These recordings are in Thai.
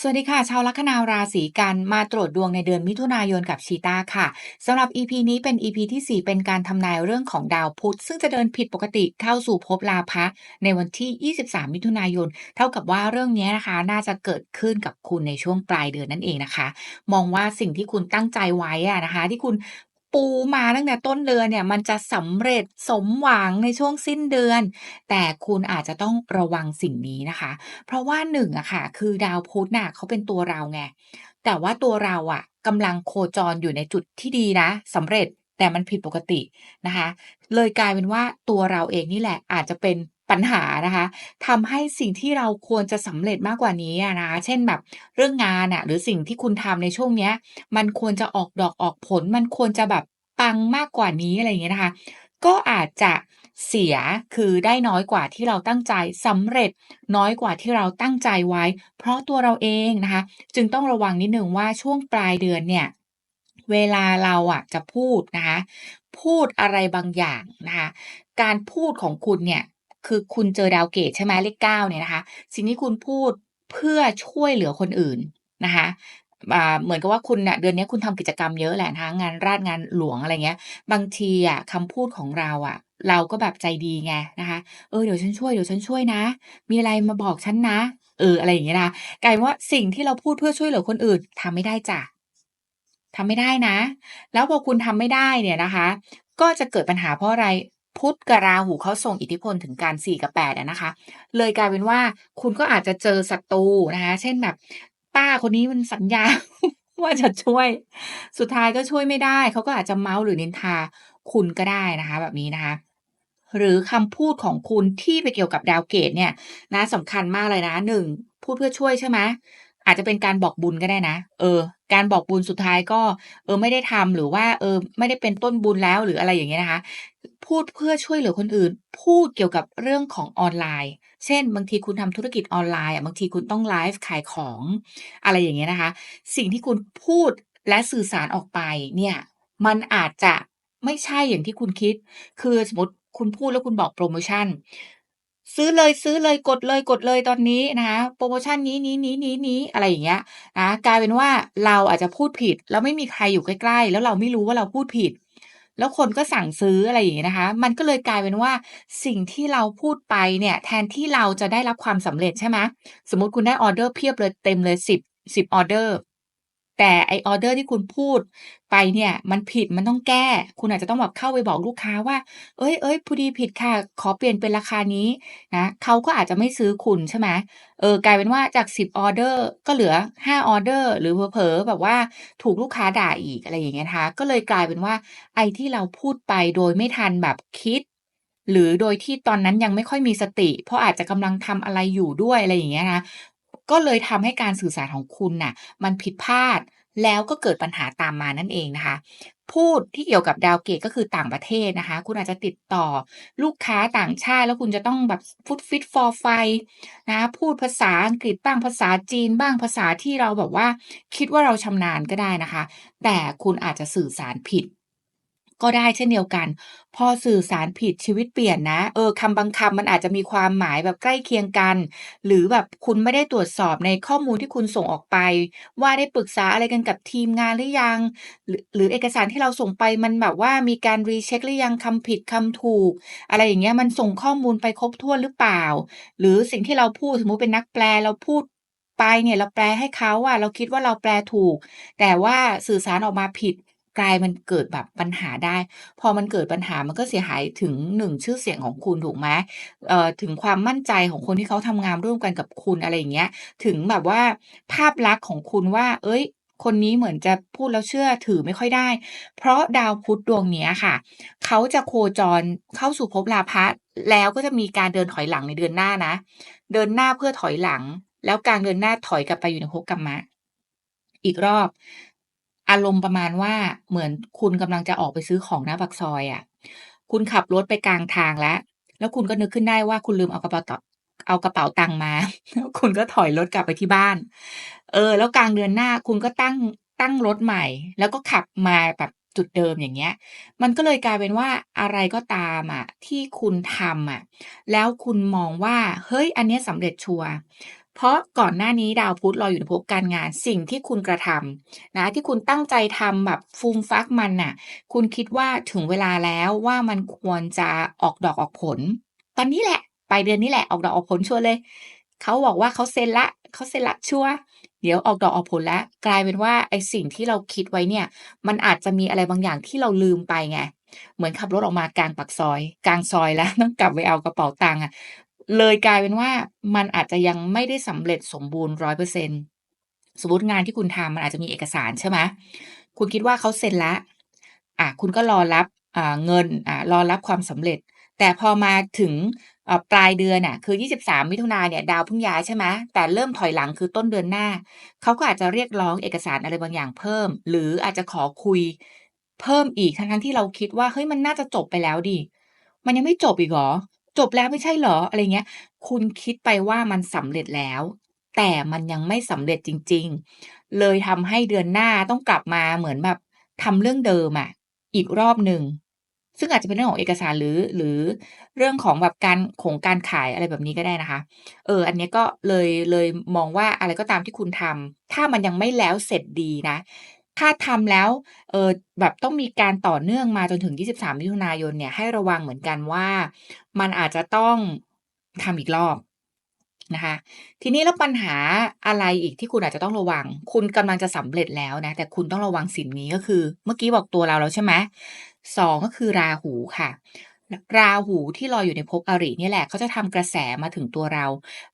สวัสดีค่ะ ชาวลัคนาราศีกันมาตรวจดวงในเดือนมิถุนายนกับชีตาค่ะสำหรับ EP นี้เป็น EP ที่ 4 เป็นการทำนายเรื่องของดาวพุธ ซึ่งจะเดินผิดปกติเข้าสู่ภพลาภะในวันที่ 23 มิถุนายน เท่ากับว่าเรื่องนี้นะคะ น่าจะเกิดขึ้นกับคุณในช่วงปลายเดือนนั่นเองนะคะ มองว่าสิ่งที่คุณตั้งใจไว้นะคะ ที่คุณ ปูมาตั้งแต่ต้นเดือนเนี่ย มันจะสำเร็จสมหวังในช่วงสิ้นเดือน แต่คุณอาจจะต้องระวังสิ่งนี้นะคะ เพราะว่าหนึ่งอะค่ะ คือดาวพุธน่ะเขาเป็นตัวเราไง แต่ว่าตัวเราอะกำลังโคจรอยู่ในจุดที่ดีนะสำเร็จแต่มันผิดปกตินะคะ เลยกลายเป็นว่าตัวเราเองนี่แหละอาจจะเป็น ปัญหานะคะทำให้สิ่งที่เราควรจะสำเร็จมากกว่านี้นะคะเช่นแบบเรื่องงานอะหรือสิ่งที่คุณทำในช่วงเนี้ย มันควรจะออกดอกออกผล มันควรจะแบบปังมากกว่านี้อะไรอย่างเงี้ยนะคะ ก็อาจจะเสียคือได้น้อยกว่าที่เราตั้งใจสำเร็จน้อยกว่าที่เราตั้งใจไว้ เพราะตัวเราเองนะคะ จึงต้องระวังนิดนึงว่าช่วงปลายเดือนเนี่ย เวลาเราอะจะพูดนะคะ พูดอะไรบางอย่างนะคะ การพูดของคุณเนี่ย คือคุณเจอดาวเกตใช่ไหมเลขเก้าเนี่ยนะคะ สิ่งที่คุณพูดเพื่อช่วยเหลือคนอื่นนะคะอ่าเหมือนกับว่าคุณน่ะเดือนนี้คุณทำกิจกรรมเยอะแหละนะคะงานราชงานหลวงอะไรเงี้ย บางทีอะคำพูดของเราอะเราก็แบบใจดีไงนะคะเออเดี๋ยวฉันช่วยเดี๋ยวฉันช่วยนะ มีอะไรมาบอกฉันนะเอออะไรอย่างเงี้ยนะกลายว่าสิ่งที่เราพูดเพื่อช่วยเหลือคนอื่นทำไม่ได้จ้ะทำไม่ได้นะ แล้วพอคุณทำไม่ได้เนี่ยนะคะ ก็จะเกิดปัญหาเพราะอะไร พุธกับราหูเขาส่งอิทธิพลถึงการ4กับ8อะนะคะ เลยกลายเป็นว่าคุณก็อาจจะเจอศัตรูนะคะ เช่นแบบป้าคนนี้มันสัญญาว่าจะช่วย สุดท้ายก็ช่วยไม่ได้ เขาก็อาจจะเมาส์หรือนินทาคุณก็ได้นะคะ แบบนี้นะคะ หรือคำพูดของคุณที่ไปเกี่ยวกับดาวเกตเนี่ยนะสำคัญมากเลยนะหนึ่งพูดเพื่อช่วยใช่ไหมอาจจะเป็นการบอกบุญก็ได้นะ เออ การบอกบุญสุดท้ายก็ เออไม่ได้ทำหรือว่า เออ ไม่ได้เป็นต้นบุญแล้วหรืออะไรอย่างเงี้ยนะคะ พูดเพื่อช่วยเหลือคนอื่น พูดเกี่ยวกับเรื่องของออนไลน์ เช่น บางทีคุณทำธุรกิจออนไลน์อะบางทีคุณต้องไลฟ์ขายของ อะไรอย่างเงี้ยนะคะ สิ่งที่คุณพูดและสื่อสารออกไปเนี่ยมันอาจจะไม่ใช่อย่างที่คุณคิด คือสมมติคุณพูดแล้วคุณบอกโปรโมชั่น ซื้อเลยซื้อเลยกดเลยกดเลยตอนนี้นะคะโปรโมชั่นนี้นี้นี้นี้นี้อะไรอย่างเงี้ยนะกลายเป็นว่าเราอาจจะพูดผิด แล้วไม่มีใครอยู่ใกล้ ๆ แล้วเราไม่รู้ว่าเราพูดผิด แล้วคนก็สั่งซื้ออะไรอย่างเงี้ยนะคะ มันก็เลยกลายเป็นว่าสิ่งที่เราพูดไปเนี่ย แทนที่เราจะได้รับความสำเร็จใช่ไหมสมมติคุณได้ออเดอร์เพียบเลยเต็มเลยสิบสิบออเดอร์ แต่ไอออเดอร์ที่คุณพูดไปเนี่ยมันผิดมันต้องแก้ คุณอาจจะต้องแบบเข้าไปบอกลูกค้าว่า เอ้ยเอ้ยพอดีผิดค่ะ ขอเปลี่ยนเป็นราคานี้นะเขาก็อาจจะไม่ซื้อคุณใช่ไหมเออกลายเป็นว่าจากสิบออเดอร์ก็เหลือห้าออเดอร์หรือเผลอๆแบบว่าถูกลูกค้าด่าอีกอะไรอย่างเงี้ยนะคะก็เลยกลายเป็นว่าไอที่เราพูดไปโดยไม่ทันแบบคิดหรือโดยที่ตอนนั้นยังไม่ค่อยมีสติ เพราะอาจจะกำลังทำอะไรอยู่ด้วยอะไรอย่างเงี้ยนะ ก็เลยทำให้การสื่อสารของคุณน่ะมันผิดพลาดแล้วก็เกิดปัญหาตามมานั่นเองนะคะ พูดที่เกี่ยวกับดาวเกตก็คือต่างประเทศนะคะ คุณอาจจะติดต่อลูกค้าต่างชาติ แล้วคุณจะต้องแบบฟุตฟิตฟอร์ไฟนะพูดภาษาอังกฤษบ้างภาษาจีนบ้างภาษาที่เราแบบว่า คิดว่าเราชำนาญก็ได้นะคะ แต่คุณอาจจะสื่อสารผิด ก็ได้เช่นเดียวกัน พอสื่อสารผิดชีวิตเปลี่ยนนะ เออคำบางคำมันอาจจะมีความหมายแบบใกล้เคียงกัน หรือแบบคุณไม่ได้ตรวจสอบในข้อมูลที่คุณส่งออกไป ว่าได้ปรึกษาอะไรกันกับทีมงานหรือยัง หรือหรือเอกสารที่เราส่งไปมันแบบว่ามีการรีเช็คหรือยังคำผิดคำถูก อะไรอย่างเงี้ยมันส่งข้อมูลไปครบถ้วนหรือเปล่า หรือสิ่งที่เราพูดสมมุติเป็นนักแปลเราพูดไปเนี่ยเราแปลให้เขาอะเราคิดว่าเราแปลถูก แต่ว่าสื่อสารออกมาผิด กลายมันเกิดแบบปัญหาได้ พอมันเกิดปัญหามันก็เสียหายถึงหนึ่งชื่อเสียงของคุณถูกไหมเอ่อถึงความมั่นใจของคนที่เขาทำงานร่วมกันกับคุณอะไรอย่างเงี้ย ถึงแบบว่าภาพลักษณ์ของคุณว่า เอ้ย คนนี้เหมือนจะพูดแล้วเชื่อถือไม่ค่อยได้ เพราะดาวพุธดวงนี้ค่ะ เขาจะโคจรเข้าสู่ภพลาภะแล้วก็จะมีการเดินถอยหลังในเดือนหน้านะ เดินหน้าเพื่อถอยหลัง แล้วกลางเดือนหน้าถอยกลับไปอยู่ในภพกรรมะอีกรอบ อารมณ์ประมาณว่าเหมือนคุณกำลังจะออกไปซื้อของหน้าปากซอยอะคุณขับรถไปกลางทางแล้ว แล้วคุณก็นึกขึ้นได้ว่าคุณลืมเอากระเป๋าตเอากระเป๋าตังค์มาแล้วคุณก็ถอยรถกลับไปที่บ้าน เออ แล้วกลางเดือนหน้าคุณก็ตั้งตั้งรถใหม่ แล้วก็ขับมาแบบจุดเดิมอย่างเงี้ย มันก็เลยกลายเป็นว่าอะไรก็ตามอะที่คุณทำอะ แล้วคุณมองว่า เฮ้ย อันนี้สำเร็จชัวร์ เพราะก่อนหน้านี้ดาวพุธรออยู่ในภพการงานสิ่งที่คุณกระทำนะที่คุณตั้งใจทำแบบฟูมฟักมันน่ะ คุณคิดว่าถึงเวลาแล้วว่ามันควรจะออกดอกออกผล ตอนนี้แหละปลายเดือนนี้แหละออกดอกออกผลชัวร์เลยเขาบอกว่าเขาเซ็นละเขาเซ็นละชัวร์เดี๋ยวออกดอกออกผลแล้ว กลายเป็นว่าไอสิ่งที่เราคิดไว้เนี่ย มันอาจจะมีอะไรบางอย่างที่เราลืมไปไงเหมือนขับรถออกมากลางปากซอย กลางซอยแล้วต้องกลับไปเอากระเป๋าตังค์อะ เลยกลายเป็นว่ามันอาจจะยังไม่ได้สำเร็จสมบูรณ์100%สมมติงานที่คุณทำมันอาจจะมีเอกสารใช่ไหมคุณคิดว่าเขาเซ็นแล้วอ่าคุณก็รอรับเงินอ่ารอรับความสำเร็จ แต่พอมาถึงปลายเดือนน่ะคือ 23 มิถุนาเนี่ยดาวพิ่งย้ายใช่ไหมแต่เริ่มถอยหลังคือต้นเดือนหน้า เขาก็อาจจะเรียกร้องเอกสารอะไรบางอย่างเพิ่ม หรืออาจจะขอคุยเพิ่มอีกทั้งที่เราคิดว่าเฮ้ยมันน่าจะจบไปแล้วดิมันยังไม่จบอีกหรอ จบแล้วไม่ใช่หรออะไรเงี้ย คุณคิดไปว่ามันสำเร็จแล้ว แต่มันยังไม่สำเร็จจริง ๆ เลยทำให้เดือนหน้าต้องกลับมาเหมือนแบบทำเรื่องเดิมอะอีกรอบหนึ่งซึ่งอาจจะเป็นเรื่องของเอกสารหรือหรือเรื่องของแบบการของการขายอะไรแบบนี้ก็ได้นะคะ เออ อันนี้ก็เลยเลยมองว่าอะไรก็ตามที่คุณทำถ้ามันยังไม่แล้วเสร็จดีนะ ถ้าทำแล้วเออแบบต้องมีการต่อเนื่องมาจนถึง 23มิถุนายนเนี่ยให้ระวังเหมือนกันว่า มันอาจจะต้องทำอีกรอบนะคะทีนี้แล้วปัญหาอะไรอีกที่คุณอาจจะต้องระวัง คุณกำลังจะสำเร็จแล้วนะแต่คุณต้องระวังสิ่งนี้ก็คือ เมื่อกี้บอกตัวเราแล้วใช่ไหม2ก็คือราหูค่ะ ราหูที่ลอยอยู่ในภพอรินี่แหละเขาจะทำกระแสมาถึงตัวเรา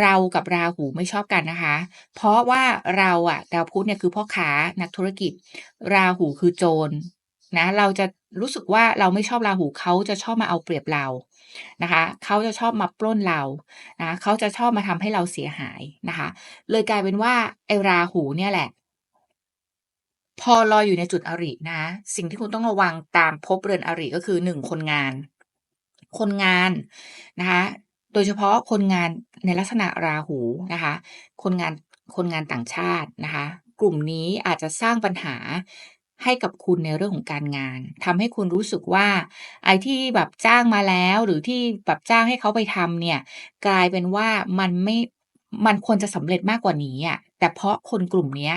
เรากับราหูไม่ชอบกันนะคะ เพราะว่าเราอะดาวพุธเนี่ยคือพ่อค้านักธุรกิจ ราหูคือโจรนะเราจะรู้สึกว่าเราไม่ชอบราหูเขาจะชอบมาเอาเปรียบเรานะคะเขาจะชอบมาปล้นเรานะเขาจะชอบมาทำให้เราเสียหายนะคะ เลยกลายเป็นว่าไอราหูเนี่ยแหละ พอลอยอยู่ในจุดอรินะ สิ่งที่คุณต้องระวังตามภพเรือนอริก็คือ1คนงาน คนงานนะคะโดยเฉพาะคนงานในลักษณะราหูนะคะคนงานคนงานต่างชาตินะคะ กลุ่มนี้อาจจะสร้างปัญหาให้กับคุณในเรื่องของการงานทำให้คุณรู้สึกว่า ไอ้ที่แบบจ้างมาแล้วหรือที่แบบจ้างให้เขาไปทำเนี่ย กลายเป็นว่ามันไม่มันควรจะสำเร็จมากกว่านี้อะแต่เพราะคนกลุ่มเนี้ย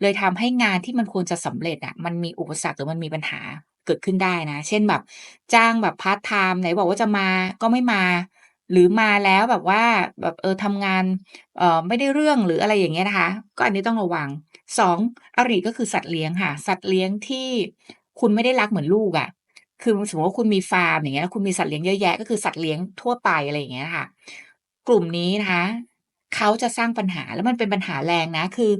เลยทำให้งานที่มันควรจะสำเร็จอะมันมีอุปสรรคหรือมันมีปัญหา เกิดขึ้นได้นะ เช่นแบบ จ้างแบบพาร์ตไทม์ไหนบอกว่าจะมาก็ไม่มา หรือมาแล้วแบบว่าแบบเออทำงานเอ่อไม่ได้เรื่องหรืออะไรอย่างเงี้ยนะคะ ก็อันนี้ต้องระวัง2องอริก็คือสัตว์เลี้ยงค่ะ สัตว์เลี้ยงที่คุณไม่ได้รักเหมือนลูกอะคือสมมติว่าคุณมีฟาร์มอย่างเงี้ยแล้วคุณมีสัตว์เลี้ยงเยอะแยะก็คือสัตว์เลี้ยงทั่วไปอะไรอย่างเงี้ยค่ะ กลุ่มนี้นะคะเขาจะสร้างปัญหาแล้วมันเป็นปัญหาแรงนะคือ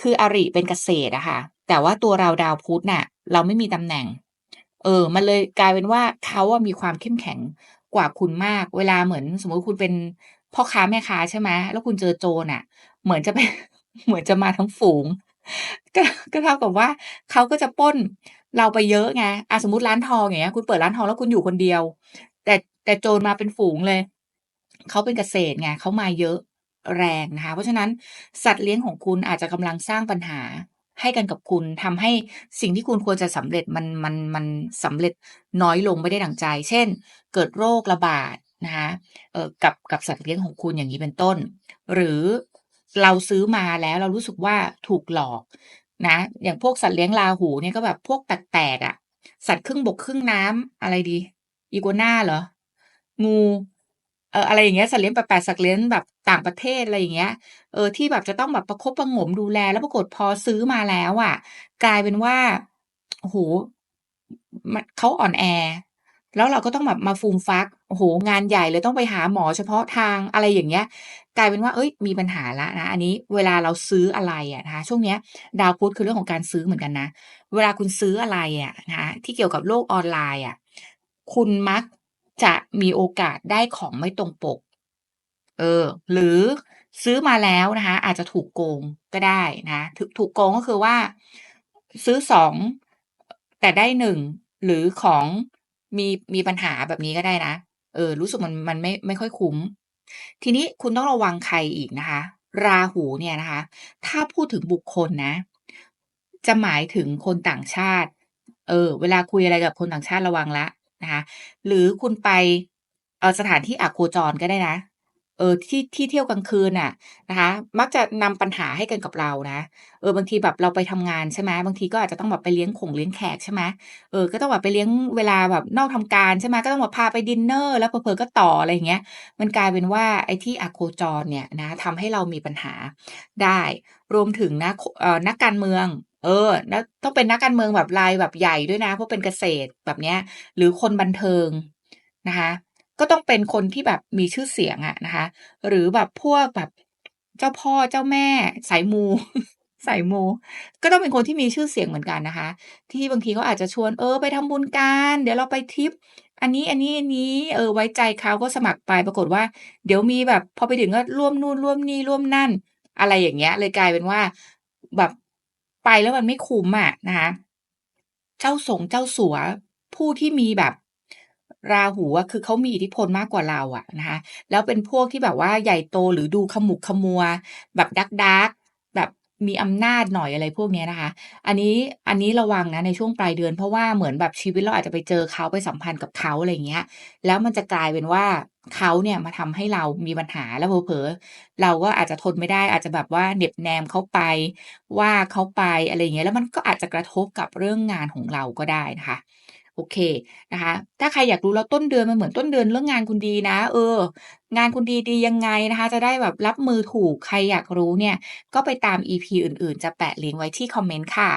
คืออริเป็นเกษตรอะค่ะ แต่ว่าตัวเราดาวพุธน่ะ เราไม่มีตำแหน่ง เออ มันเลยกลายเป็นว่าเขาอะมีความเข้มแข็งกว่าคุณมาก เวลาเหมือนสมมติคุณเป็นพ่อค้าแม่ค้าใช่ไหมแล้วคุณเจอโจรอะเหมือนจะเป็นเหมือนจะมาทั้งฝูง ก็ก็เท่ากับว่าเขาก็จะป้นเราไปเยอะไงอะสมมติร้านทองอย่างเงี้ย คุณเปิดร้านทองแล้วคุณอยู่คนเดียว แต่แต่โจรมาเป็นฝูงเลย เขาเป็นเกษตรไงเขามาเยอะแรงนะคะ เพราะฉะนั้นสัตว์เลี้ยงของคุณอาจจะกำลังสร้างปัญหา ให้กันกับคุณทำให้สิ่งที่คุณควรจะสำเร็จมันมันมันสำเร็จน้อยลงไม่ได้ดังใจ เช่น เกิดโรคระบาดนะคะเอ่อกับกับสัตว์เลี้ยงของคุณอย่างงี้เป็นต้น หรือเราซื้อมาแล้วเรารู้สึกว่าถูกหลอกนะอย่างพวกสัตว์เลี้ยงราหูเนี่ยก็แบบพวกแปลกๆอะสัตว์ครึ่งบกครึ่งน้ำอะไรดี Iguana เหรอ งู เอออะไรอย่างเงี้ยสัตว์เลี้ยงแปลกๆสัตว์เลี้ยงแบบต่างประเทศอะไรอย่างเงี้ยเออที่แบบจะต้องแบบประคบประงมดูแลแล้วปรากฏพอซื้อมาแล้วอะกลายเป็นว่าโอ้โฮมันเขาอ่อนแอ แล้วเราก็ต้องแบบมาฟูมฟักโอ้โฮงานใหญ่เลยต้องไปหาหมอเฉพาะทางอะไรอย่างเงี้ย กลายเป็นว่าเฮ้ย มีปัญหาแล้วนะอันนี้เวลาเราซื้ออะไรอะนะคะช่วงเนี้ย ดาวพุธคือเรื่องของการซื้อเหมือนกันนะ เวลาคุณซื้ออะไรอะนะคะที่เกี่ยวกับโลกออนไลน์อะคุณมัก จะมีโอกาสได้ของไม่ตรงปก เออ หรือซื้อมาแล้วนะคะ อาจจะถูกโกงก็ได้นะถูกถูกโกงก็คือว่า ซื้อ2แต่ได้1หรือของมีมีปัญหาแบบนี้ก็ได้นะ เออ รู้สึกมันมันไม่ไม่ค่อยคุ้ม ทีนี้คุณต้องระวังใครอีกนะคะ ราหูเนี่ยนะคะ ถ้าพูดถึงบุคคลนะ จะหมายถึงคนต่างชาติ เออ เวลาคุยอะไรกับคนต่างชาติระวังล้ว นะคะหรือคุณไปเออสถานที่อโคจรก็ได้นะเออที่ที่เที่ยวกลางคืนน่ะนะคะ มักจะนำปัญหาให้กันกับเรานะเออบางทีแบบเราไปทำงานใช่ไหมบางทีก็อาจจะต้องแบบไปเลี้ยงขงเลี้ยงแขกใช่ไหมเออก็ต้องแบบไปเลี้ยงเวลาแบบนอกทำการใช่ไหมก็ต้องแบบพาไปดินเนอร์แล้วเผลอๆก็ต่ออะไรอย่างเงี้ย มันกลายเป็นว่าไอ้ที่อโคจรเนี่ยนะทำให้เรามีปัญหาได้ รวมถึงนะเออนักการเมือง เออนักต้องเป็นนักการเมืองแบบรายแบบใหญ่ด้วยนะ เพราะเป็นเกษตรแบบเนี้ย หรือคนบันเทิงนะคะ ก็ต้องเป็นคนที่แบบมีชื่อเสียงอะนะคะ หรือแบบพวกแบบเจ้าพ่อเจ้าแม่สายมูสายมูก็ต้องเป็นคนที่มีชื่อเสียงเหมือนกันนะคะ ที่บางทีเขาอาจจะชวนเออไปทำบุญกัน เดี๋ยวเราไปทริป อันนี้ๆๆเออไว้ใจเขาก็สมัครไปปรากฏว่า เดี๋ยวมีแบบพอไปถึงก็ร่วมนู่นร่วมนี่ร่วมนั่น อะไรอย่างเงี้ย เลยกลายเป็นว่า แบบ ไปแล้วมันไม่คุ้มอะนะคะ เจ้าสงเจ้าสัวผู้ที่มีแบบราหูอะคือเขามีอิทธิพลมากกว่าเราอะนะคะ แล้วเป็นพวกที่แบบว่าใหญ่โตหรือดูขมุกขมัว แบบดักดัก มีอำนาจหน่อยอะไรพวกนี้นะคะ อันนี้อันนี้ระวังนะในช่วงปลายเดือน เพราะว่าเหมือนแบบชีวิตเราอาจจะไปเจอเขาไปสัมพันธ์กับเขาอะไรอย่างเงี้ย แล้วมันจะกลายเป็นว่าเขาเนี่ยมาทำให้เรามีปัญหาแล้วเผลอๆเราก็อาจจะทนไม่ได้ อาจจะแบบว่าเหน็บแนมเขาไปว่าเขาไปอะไรอย่างเงี้ยแล้วมันก็อาจจะกระทบกับเรื่องงานของเราก็ได้นะคะ โอเคนะคะ ถ้าใครอยากรู้แล้วต้นเดือนมันเหมือนต้นเดือนเรื่องงานคุณดีนะ เออ งานคุณดีดียังไงนะคะ จะได้แบบรับมือถูกใครอยากรู้เนี่ย ก็ไปตาม EP อื่นๆ จะแปะลิงก์ไว้ที่คอมเมนต์ค่ะ